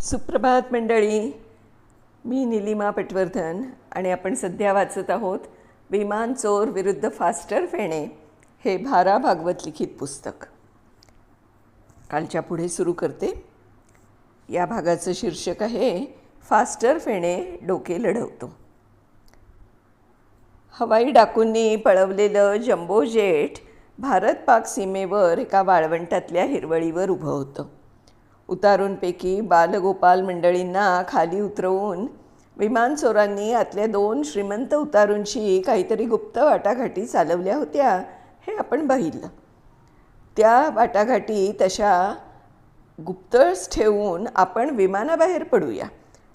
सुप्रभात मंडळी. मी निलिमा पटवर्धन आणि आपण सध्या वाचत आहोत विमान चोर विरुद्ध फास्टर फेणे हे भारा भागवत लिखित पुस्तक. कालच्या पुढे सुरू करते. या भागाचं शीर्षक आहे फास्टर फेणे डोके लढवतो. हवाई डाकूंनी पळवलेलं जम्बो जेट भारत पाक सीमेवर एका वाळवंटातल्या हिरवळीवर उभं होतं. उतारूंपैकी बालगोपाल मंडळींना खाली उतरवून विमान चोरांनी आतल्या दोन श्रीमंत उतारूंशी काहीतरी गुप्त वाटाघाटी चालवल्या होत्या हे आपण बघितलं. त्या वाटाघाटी तशा गुप्तच ठेवून आपण विमानाबाहेर पडूया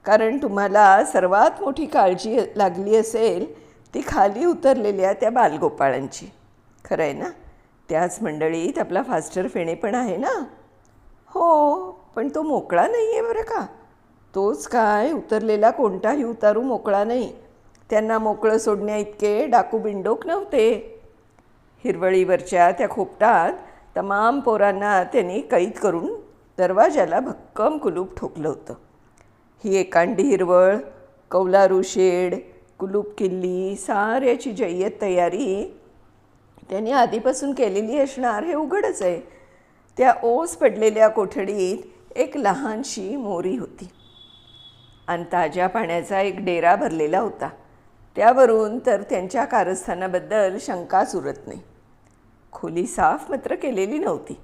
कारण तुम्हाला सर्वात मोठी काळजी लागली असेल ती खाली उतरलेल्या त्या बालगोपाळांची. खरं आहे ना? त्याच मंडळीत आपला फास्टर फेणे पण आहे ना? हो. पण तो मोकळा नाही आहे बरं का. तोच काय उतरलेला कोणताही उतारू मोकळा नाही. त्यांना मोकळं सोडण्या इतके डाकू बिंडोक नव्हते. हिरवळीवरच्या त्या खोपटात तमाम पोरांना त्यांनी कैद करून दरवाजाला भक्कम कुलूप ठोकलं होतं. ही एकांडी हिरवळ कौलारू शेड कुलूप किल्ली साऱ्याची जय्यत तयारी त्यांनी आधीपासून केलेली असणार हे उघडच आहे. त्या ओस पडलेल्या कोठडीत एक लहानशी मोरी होती. आणि ताज्या पाण्याचा एक डेरा भरलेला होता. त्यावरून तर त्यांच्या कारस्थानाबद्दल शंकाच उरत नाही. खोली साफ मात्र केलेली नव्हती.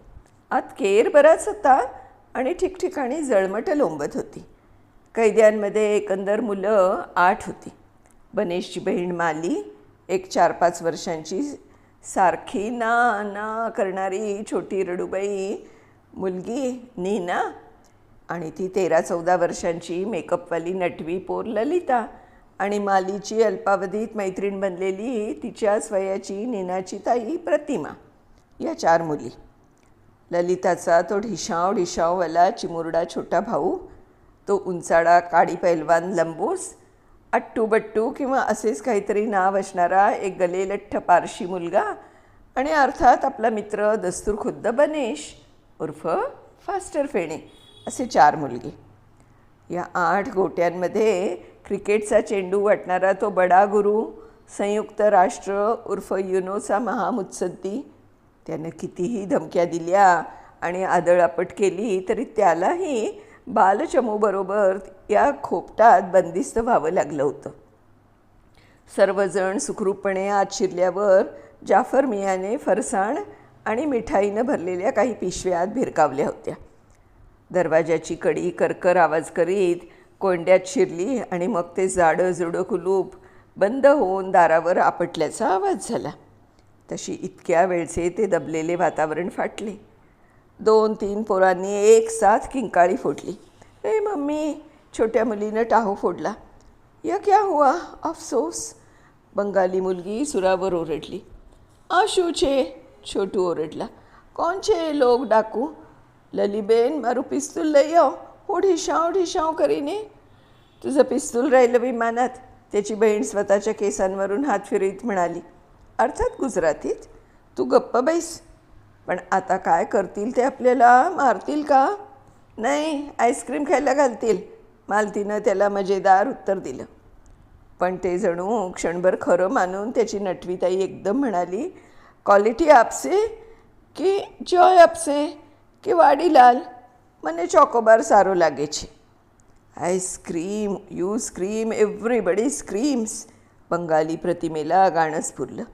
आत केर बराच होता आणि ठिकठिकाणी जळमट लोंबत होती. कैद्यांमध्ये एकंदर मुलं आठ होती. बनेशची बहीण माली एक चार पाच वर्षांची सारखी ना ना करणारी छोटी रडूबाई मुलगी नीना आणि ती तेरा चौदा वर्षांची मेकअपवाली नटवी पोर ललिता आणि मालीची अल्पावधीत मैत्रीण बनलेली तिच्या स्वयाची निनाची ताई प्रतिमा या चार मुली. ललिताचा तो ढिशाव ढिशाववाला चिमुरडा छोटा भाऊ तो उंचाडा काडी पैलवान लंबूस अट्टू बट्टू किंवा असेच काहीतरी नाव असणारा एक गलेलठ्ठ पारशी मुलगा आणि अर्थात आपला मित्र दस्तूर खुद्द बनेश उर्फ फास्टर फेणे. असे चार मुलगे. या आठ गोट्यांमध्ये क्रिकेटचा चेंडू वाटणारा तो बडा गुरु संयुक्त राष्ट्र उर्फ युनोचा महामुत्सद्दी. त्यानं कितीही धमक्या दिल्या आणि आदळापट केली तरी त्यालाही बालचमूबरोबर या खोपटात बंदिस्त व्हावं लागलं होतं. सर्वजण सुखरूपपणे आत शिरल्यावर जाफर मियाने फरसाण आणि मिठाईनं भरलेल्या काही पिशव्यात भिरकावल्या होत्या. दरवाजाची कडी करकर आवाज करीत कोंड्यात शिरली आणि मग ते जाडं जुडं कुलूप बंद होऊन दारावर आपटल्याचा आवाज झाला. तशी इतक्या वेळचे ते दबलेले वातावरण फाटले. दोन तीन पोरांनी एक साथ किंकाळी फोडली. ए मम्मी छोट्या मुलीनं टाहो फोडला. या क्या हुआ? अफसोस. बंगाली मुलगी सुरावर ओरडली. आशूचे छोटू ओरडला. कोणचे लोक डाकू? ललीबेन मारू पिस्तूल लई આવો हो ढिशाव ढिशाव करीने. तुझं पिस्तूल राहिलं विमानात. त्याची बहीण स्वतःच्या केसांवरून हात फिरवीत म्हणाली अर्थात गुजरातीत? तू गप्प बैस. पण आता काय करतील ते आपल्याला मारतील का? नाही आईस्क्रीम खायला घालतील. मालतीनं त्याला मजेदार उत्तर दिलं. पण ते जणू क्षणभर खरं मानून त्याची नटवीताई एकदम म्हणाली क्वालिटी आपसे की जॉय आपसे? કે વાડીલાલ મને ચોકોબાર સારો લાગે છે I scream you scream everybody screams Bengali प्रतिमेला गाणं स्फुरलं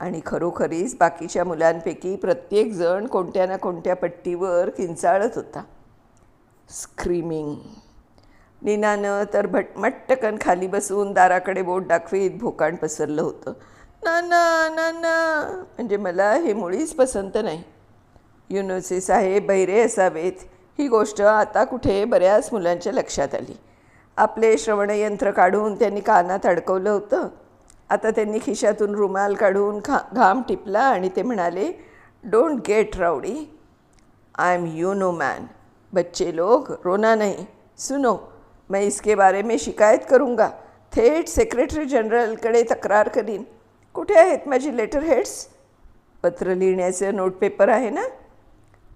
आणि खरोखरीच बाकीच्या मुलांपैकी प्रत्येकजण कोणत्या ना कोणत्या पट्टीवर किंचाळत होता स्क्रीमिंग नीनानं तर भटमट्टकन खाली बसून दाराकडे बोट दाखवीत भोकाण पसरलं होतं ना ना ना ना म्हणजे मला हे मुळीच पसंत नाही युनोचे साहेब बहिरे असावेत. ही गोष्ट आता कुठे बऱ्याच मुलांच्या लक्षात आली. आपले श्रवणयंत्र काढून त्यांनी कानात अडकवलं होतं. आता त्यांनी खिशातून रुमाल काढून खा घाम टिपला आणि ते म्हणाले don't get rowdy I am you know man बच्चे लोग रोना नहीं. सुनो मैं इसके बारे में शिकायत करूंगा. थेट सेक्रेटरी जनरलकडे तक्रार करीन. कुठे आहेत माझी लेटर हेड्स पत्र लिहिण्याचं नोटपेपर आहे ना?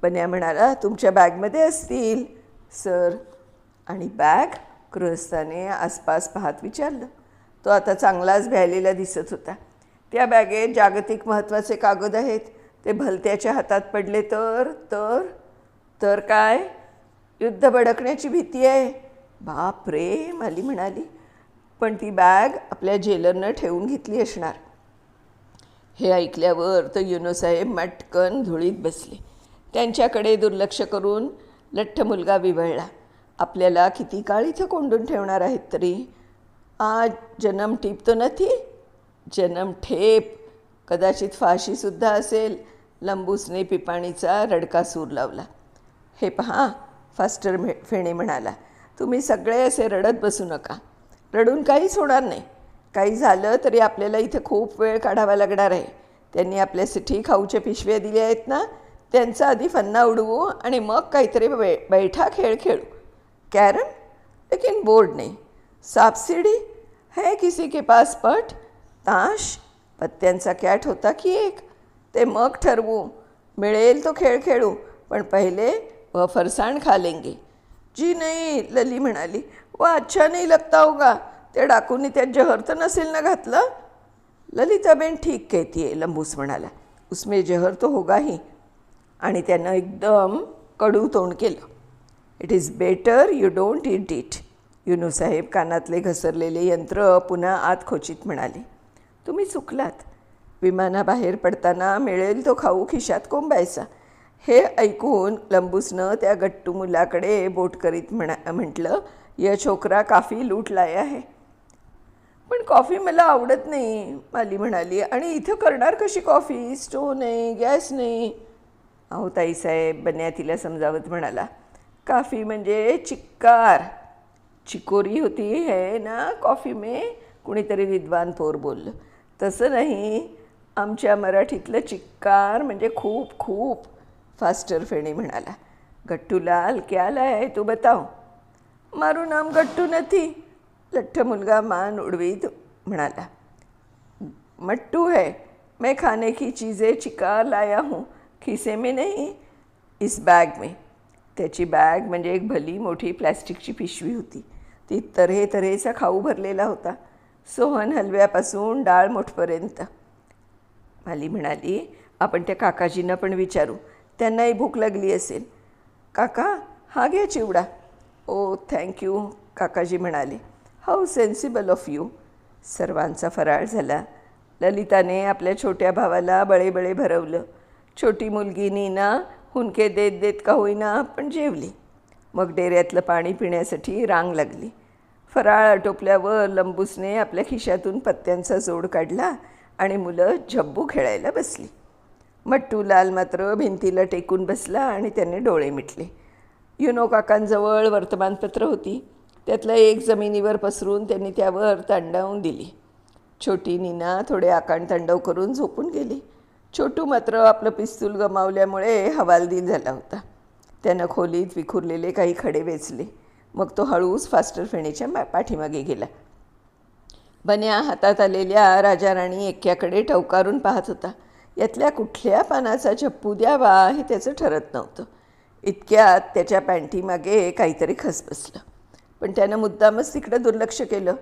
बन्या म्हणाला तुमच्या बॅगमध्ये असतील. सर. आणि बॅग गृहस्थाने आसपास पाहत विचारलं. तो आता चांगलाच भ्यालेला दिसत होता. त्या बॅगेत जागतिक महत्त्वाचे कागद आहेत. ते भलत्याच्या हातात पडले तर तर तर काय? युद्ध भडकण्याची भीती आहे. बाप रे माली म्हणाली. पण ती बॅग आपल्या जेलरनं ठेवून घेतली असणार. हे ऐकल्यावर तर युनोसाहेब मटकन धुळीत बसले. त्यांच्याकडे दुर्लक्ष करून लठ्ठ मुलगा विवळला आपल्याला किती काळ इथं कोंडून ठेवणार आहेत तरी? आज जन्म टीप तो नथी? जन्म ठेप. कदाचित फाशीसुद्धा असेल. लंबूसने पिपाणीचा रडका सूर लावला. हे पहा फास्टर फेणे म्हणाला. तुम्ही सगळे असे रडत बसू नका. रडून काहीच होणार नाही. काही झालं तरी आपल्याला इथे खूप वेळ काढावा लागणार आहे. त्यांनी आपल्यासाठी खाऊच्या पिशव्या दिल्या आहेत ना? त्यांचा आधी फन्ना उडवू आणि मग काहीतरी बै बैठा खेळ खेळू. कैरम लेकिन बोर्ड नहीं. सांप सीढ़ी है किसी के पास पट. ताश पत्त्यांचा कॅट होता की एक. ते मग ठरवू. मिळेल तो खेळ खेळू पण पहिले व फरसाण खा लेंगे. जी नाही लली म्हणाली व अच्छा नाही लगता होगा. त्या डाकूनी त्यात जहर तर नसेल ना घातलं? ललिताबेन ठीक कहती है लंबूस म्हणाला. उसमें जहर तो होगा ही. आणि त्यानं एकदम कडू तोंड केलं. It is better you don't eat it युनूसाहेब कानातले घसरलेले यंत्र पुन्हा आत खोचीत म्हणाले. तुम्ही चुकलात. विमानाबाहेर पडताना मिळेल तो खाऊ खिशात कोंबायचा. हे ऐकून लंबूसनं त्या गट्टू मुलाकडे बोट करीत म्हणा म्हटलं या छोकरा काफी लूट लाय आहे. पण कॉफी मला आवडत नाही माली म्हणाली. आणि इथं करणार कशी कॉफी? स्टोव नाही गॅस नाही. अहो ताईसाहेब बन्या तिला समजावत म्हणाला काफी म्हणजे चिक्कार. चिकोरी होती है ना कॉफी में? कुणीतरी विद्वान थोर बोललं तसं नाही. आमच्या मराठीतलं चिक्कार म्हणजे खूप खूप. फास्टर फेणी म्हणाला गट्टूलाल क्या लाय तू बताव. मारू नाम गट्टू नथी. लठ्ठ मुलगा मान उडवीत. म्हणाला मट्टू है. मैं खाने की चीज़ें चिका लाया हूँ. खिसे में नाही इस बॅग में. त्याची बॅग म्हणजे एक भली मोठी प्लॅस्टिकची पिशवी होती. ती तऱ्हे तऱ्हेचा खाऊ भरलेला होता. सोहन हलव्यापासून डाळ मोठपर्यंत. माली म्हणाली आपण त्या काकाजींना पण विचारू. त्यांनाही भूक लागली असेल. काका हा घ्या चिवडा. ओ थँक्यू काकाजी म्हणाले. हाऊ सेन्सिबल ऑफ यू सर्वांचा फराळ झाला. ललिताने आपल्या छोट्या भावाला बळेबळे भरवलं. छोटी मुलगी नीना हुनके देत देत का होईना पण जेवली. मग डेऱ्यातलं पाणी पिण्यासाठी रांग लागली. फराळ आटोपल्यावर लंबूसने आपल्या खिशातून पत्त्यांचा जोड काढला आणि मुलं झब्बू खेळायला बसली. मट्टू लाल मात्र भिंतीला टेकून बसला आणि त्याने डोळे मिटले. युनो काकांजवळ वर्तमानपत्र होती. त्यातलं एक जमिनीवर पसरून त्यांनी त्यावर तांडावून दिली. छोटी नीना थोडे आकांड तांडव करून झोपून गेली. छोटू मात्र आपलं पिस्तूल गमावल्यामुळे हवालदिल झाला होता. त्यानं खोलीत विखुरलेले काही खडे वेचले. मग तो हळूच फास्टर फेणीच्या मा पाठीमागे गेला. बन्या हातात आलेल्या राजा राणी एक्क्याकडे टवकारून पाहत होता. यातल्या कुठल्या पानाचा चप्पू द्यावा हे त्याचं ठरत नव्हतं. इतक्यात त्याच्या पॅन्टीमागे काहीतरी खसबसलं. पण त्यानं मुद्दामच तिकडं दुर्लक्ष केलं.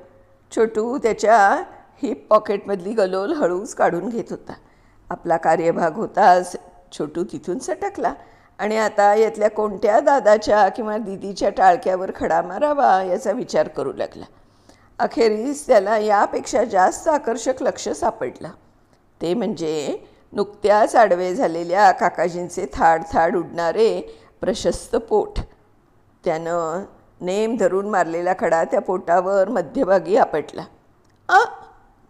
छोटू त्याच्या हिप पॉकेटमधली गलोल हळूच काढून घेत होता. आपला कार्यभाग होताच छोटू तिथून सटकला. आणि आता यातल्या कोणत्या दादाच्या किंवा दिदीच्या टाळक्यावर खडा मारावा याचा विचार करू लागला. अखेरीस त्याला यापेक्षा जास्त आकर्षक लक्ष सापडलं. ते म्हणजे नुकत्याच आडवे झालेल्या काकाजींचे थाड थाड उडणारे प्रशस्त पोट. त्यानं नेम धरून मारलेला खडा त्या पोटावर मध्यभागी आपटला. आ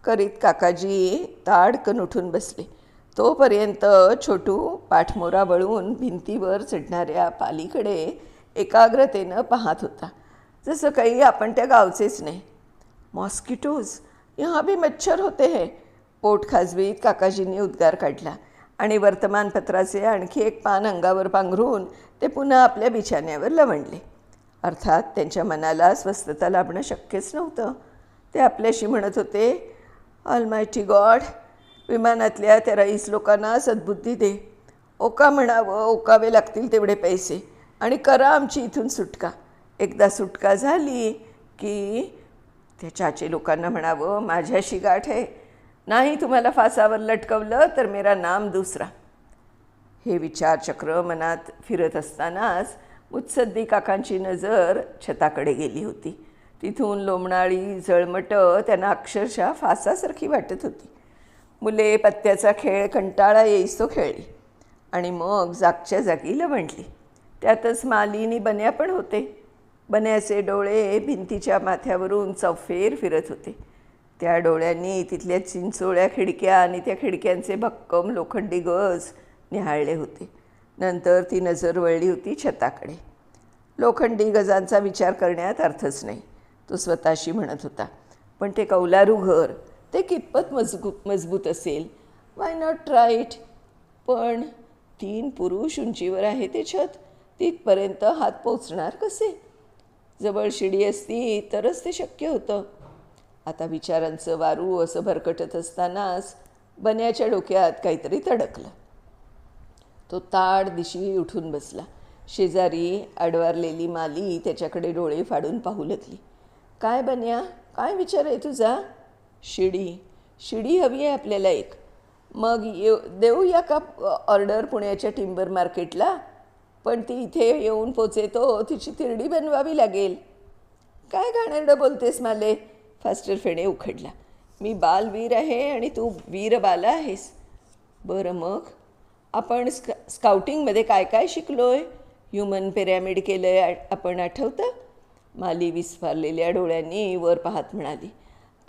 करीत काकाजी ताडकन उठून बसले. तोपर्यंत छोटू पाठमोरा वळून भिंतीवर चढणाऱ्या पालीकडे एकाग्रतेनं पाहत होता. जसं काही आपण त्या गावचेच नाही. मॉस्किटोज यहाँ भी मच्छर होते है. पोट खाजवीत काकाजींनी उद्गार काढला आणि वर्तमानपत्राचे आणखी एक पान अंगावर पांघरून ते पुन्हा आपल्या बिछाण्यावर लवंडले अर्थात त्यांच्या मनाला स्वस्थता लाभणं शक्यच नव्हतं. ते आपल्याशी म्हणत होते ऑलमायटी गॉड विमानातल्या त्या रईस लोकांना सद्बुद्धी दे. ओका म्हणावं ओकावे लागतील तेवढे पैसे. आणि करा आमची इथून सुटका. एकदा सुटका झाली की त्या चाचे लोकांना म्हणावं माझ्याशी गाठ आहे. नाही तुम्हाला फासावर लटकवलं तर मेरा नाम दुसरा. हे विचारचक्र मनात फिरत असतानाच मुत्सद्दी काकांची नजर छताकडे गेली होती. तिथून लोमणाळी जळमटं त्यांना अक्षरशः फासासारखी वाटत होती. मुले पत्त्याचा खेळ कंटाळा येईस तो खेळली आणि मग जागच्या जागी लवंडली त्यातच मालिनी बन्या पण होते. बन्याचे डोळे भिंतीच्या माथ्यावरून चौफेर फिरत होते. त्या डोळ्यांनी तिथल्या चिंचोळ्या खिडक्या आणि त्या खिडक्यांचे भक्कम लोखंडी गज निहाळले होते. नंतर ती नजर वळली होती छताकडे. लोखंडी गजांचा विचार करण्यात अर्थच नाही. तो स्वतःशी म्हणत होता पण ते कौलारू घर ते कितपत मजबूत मजबूत असेल? वाय नॉट राईट पण तीन पुरुष उंचीवर आहे ते छत. तिथपर्यंत हात पोचणार कसे? जवळ शिडी असती तरच ते शक्य होतं. आता विचारांचं वारू असं भरकटत असतानाच बन्याच्या डोक्यात काहीतरी तडकलं. तो ताड दिशी उठून बसला. शेजारी अडवारलेली माली त्याच्याकडे डोळे फाडून पाहू लागली. काय बन्या? काय विचार आहे तुझा? शिडी. शिडी हवी आहे आपल्याला एक. मग येऊ देऊया का ऑर्डर पुण्याच्या टिंबर मार्केटला पण ती इथे येऊन पोचेतो तिची तिरडी बनवावी लागेल. काय घाणेरडं बोलतेस माले? फास्टर फेणे उखडला. मी बालवीर आहे आणि तू वीर बाला आहेस. बरं मग? आपण स्का स्काउटिंगमध्ये काय काय शिकलो आहे ह्युमन पिरॅमिड केलं आहे आपण आठवतं? माली विस्फारलेल्या डोळ्यांनी वर पाहत म्हणाली.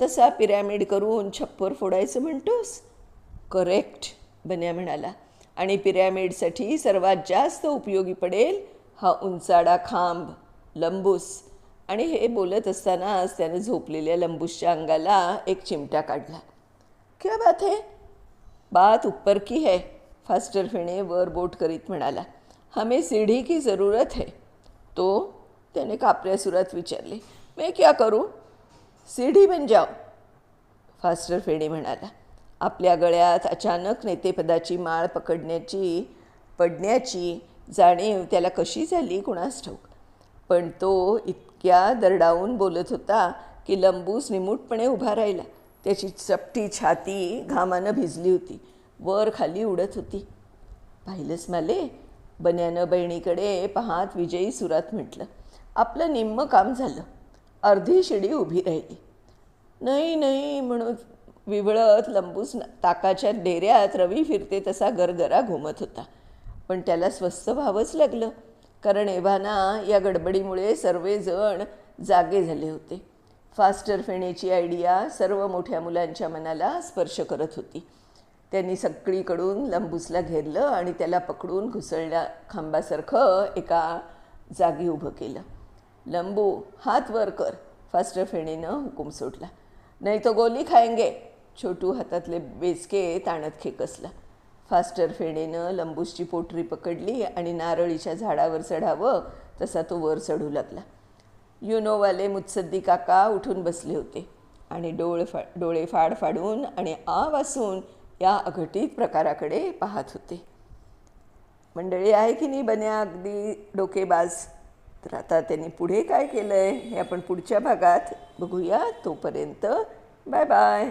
तसा पिरॅमिड करून छप्पर फोडायचं म्हणतोस? करेक्ट बन्या म्हणाला. आणि पिरॅमिडसाठी सर्वात जास्त उपयोगी पडेल हा उंचाडा खांब लंबूस. आणि हे बोलत असतानाच त्याने झोपलेल्या लंबूसच्या अंगाला एक चिमटा काढला. क्या बात है? बात ऊपर की है फास्टर फेणे वर बोट करीत म्हणाला. हमें सीढ़ी की ज़रूरत है. तो त्याने कापऱ्या सुरात विचारले. मैं क्या करू? सीढ़ी बन जाओ. फास्टर फेणे म्हणाला आपल्या गळ्यात अचानक नेतेपदाची माळ पकडण्याची पडण्याची जाणीव त्याला कशी झाली कुणास ठाऊक. पण तो इतक्या दरडावून बोलत होता की लंबूस निमूटपणे उभा राहिला. त्याची चपटी छाती घामानं भिजली होती. वर खाली उडत होती. पाहिलंच माले? बन्यानं बहिणीकडे पाहात विजयी सुरात म्हटलं आपलं निम्मं काम झालं. अर्धी शिडी उभी राहिली. नाही नाही म्हणून विवळत लंबूस ताकाच्या डेऱ्यात रवी फिरते तसा गरगरा घुमत होता. पण त्याला स्वस्त व्हावंच लागलं कारण एव्हाना या गडबडीमुळे सर्वजण जागे झाले होते. फास्टर फेण्याची आयडिया सर्व मोठ्या मुलांच्या मनाला स्पर्श करत होती. त्यांनी सगळीकडून लंबूसला घेरलं आणि त्याला पकडून घुसळल्या खांबासारखं एका जागी उभं केलं. लंबू हात वर कर. फास्टर फेणीनं हुकूम सोडला. नाही तो गोली खायंगे. छोटू हातातले बेचके ताणत खेकसला. फास्टर फेणीनं लंबूसची पोटरी पकडली आणि नारळीच्या झाडावर चढावं तसा तो वर चढू लागला. युनोवाले मुत्सद्दी काका उठून बसले होते आणि डोळ फा डोळे फाड फाडून आणि आ वासून या अघटित प्रकाराकडे पाहत होते. मंडळी आहे की नाही बन्या अगदी डोकेबाज? तर आता त्यांनी पुढे काय केलं आहे हे आपण पुढच्या भागात बघूया. तोपर्यंत बाय बाय.